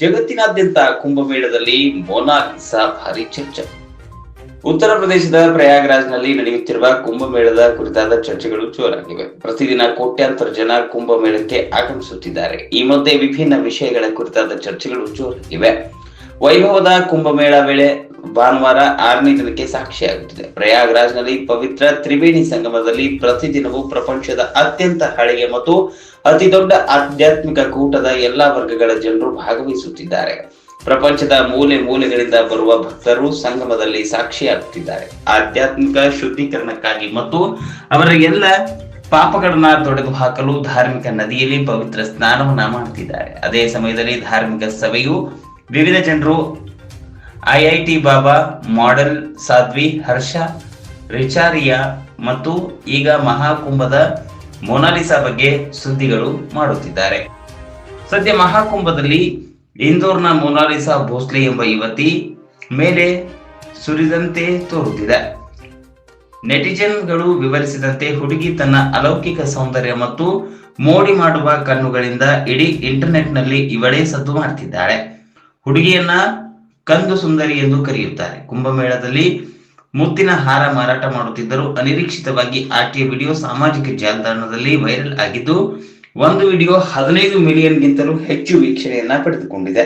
ಜಗತ್ತಿನಾದ್ಯಂತ ಕುಂಭಮೇಳದಲ್ಲಿ ಮೊನಾಲಿಸಾ ಭಾರಿ ಚರ್ಚೆ. ಉತ್ತರ ಪ್ರದೇಶದ ಪ್ರಯಾಗ್ರಾಜ್ನಲ್ಲಿ ನಡೆಯುತ್ತಿರುವ ಕುಂಭಮೇಳದ ಕುರಿತಾದ ಚರ್ಚೆಗಳು ಜೋರಾಗಿವೆ. ಪ್ರತಿದಿನ ಕೋಟ್ಯಾಂತರ ಜನ ಕುಂಭಮೇಳಕ್ಕೆ ಆಗಮಿಸುತ್ತಿದ್ದಾರೆ. ಈ ಮಧ್ಯೆ ವಿಭಿನ್ನ ವಿಷಯಗಳ ಕುರಿತಾದ ಚರ್ಚೆಗಳು ಜೋರಾಗಿವೆ. ವೈಭವದ ಕುಂಭಮೇಳ ವೇಳೆ ಭಾನುವಾರ ಆರನೇ ದಿನಕ್ಕೆ ಸಾಕ್ಷಿಯಾಗುತ್ತಿದೆ. ಪ್ರಯಾಗ್ರಾಜ್ನಲ್ಲಿ ಪವಿತ್ರ ತ್ರಿವೇಣಿ ಸಂಗಮದಲ್ಲಿ ಪ್ರತಿದಿನವೂ ಪ್ರಪಂಚದ ಅತ್ಯಂತ ಹಳೆಯ ಮತ್ತು ಅತಿ ದೊಡ್ಡ ಆಧ್ಯಾತ್ಮಿಕ ಕೂಟದ ಎಲ್ಲಾ ವರ್ಗಗಳ ಜನರು ಭಾಗವಹಿಸುತ್ತಿದ್ದಾರೆ. ಪ್ರಪಂಚದ ಮೂಲೆ ಮೂಲೆಗಳಿಂದ ಬರುವ ಭಕ್ತರು ಸಂಗಮದಲ್ಲಿ ಸಾಕ್ಷಿಯಾಗುತ್ತಿದ್ದಾರೆ. ಆಧ್ಯಾತ್ಮಿಕ ಶುದ್ಧೀಕರಣಕ್ಕಾಗಿ ಮತ್ತು ಅವರ ಎಲ್ಲ ಪಾಪಗಳನ್ನ ತೊಡೆದು ಹಾಕಲು ಧಾರ್ಮಿಕ ನದಿಯಲ್ಲಿ ಪವಿತ್ರ ಸ್ನಾನವನ್ನ ಮಾಡುತ್ತಿದ್ದಾರೆ ಅದೇ ಸಮಯದಲ್ಲಿ ಧಾರ್ಮಿಕ ಸಭೆಯು ವಿವಿಧ ಜನರು ಐಐಟಿ ಬಾಬಾ, ಮಾಡೆಲ್ ಸಾಧ್ವಿ, ಹರ್ಷ, ರಿಚಾರಿಯಾ ಮತ್ತು ಈಗ ಮಹಾಕುಂಭದ ಮೊನಾಲಿಸಾ ಬಗ್ಗೆ ಸುದ್ದಿಗಳು ಮಾಡುತ್ತಿದ್ದಾರೆ. ಸದ್ಯ ಮಹಾಕುಂಭದಲ್ಲಿ ಇಂದೋರ್ನ ಮೊನಾಲಿಸಾ ಭೋಸ್ಲೆ ಎಂಬ ಯುವತಿ ಮೇಲೆ ಸುರಿದಂತೆ ತೋರುತ್ತಿದೆ. ನೆಟಿಜನ್ಗಳು ವಿವರಿಸಿದಂತೆ ಹುಡುಗಿ ತನ್ನ ಅಲೌಕಿಕ ಸೌಂದರ್ಯ ಮತ್ತು ಮೋಡಿ ಮಾಡುವ ಕಣ್ಣುಗಳಿಂದ ಇಡೀ ಇಂಟರ್ನೆಟ್ನಲ್ಲಿ ಇವಳೇ ಸದ್ದು ಮಾಡ್ತಿದ್ದಾಳೆ. ಹುಡುಗಿಯನ್ನ ಕಂದು ಸುಂದರಿ ಎಂದು ಕರೆಯುತ್ತಾರೆ. ಕುಂಭಮೇಳದಲ್ಲಿ ಮುತ್ತಿನ ಹಾರ ಮಾರಾಟ ಮಾಡುತ್ತಿದ್ದರು ಅನಿರೀಕ್ಷಿತವಾಗಿ ಆಕೆಯ ವಿಡಿಯೋ ಸಾಮಾಜಿಕ ಜಾಲತಾಣದಲ್ಲಿ ವೈರಲ್ ಆಗಿದ್ದು, ಒಂದು ವಿಡಿಯೋ ಹದಿನೈದು ಮಿಲಿಯನ್ ಗಿಂತಲೂ ಹೆಚ್ಚು ವೀಕ್ಷಣೆಯನ್ನ ಪಡೆದುಕೊಂಡಿದೆ.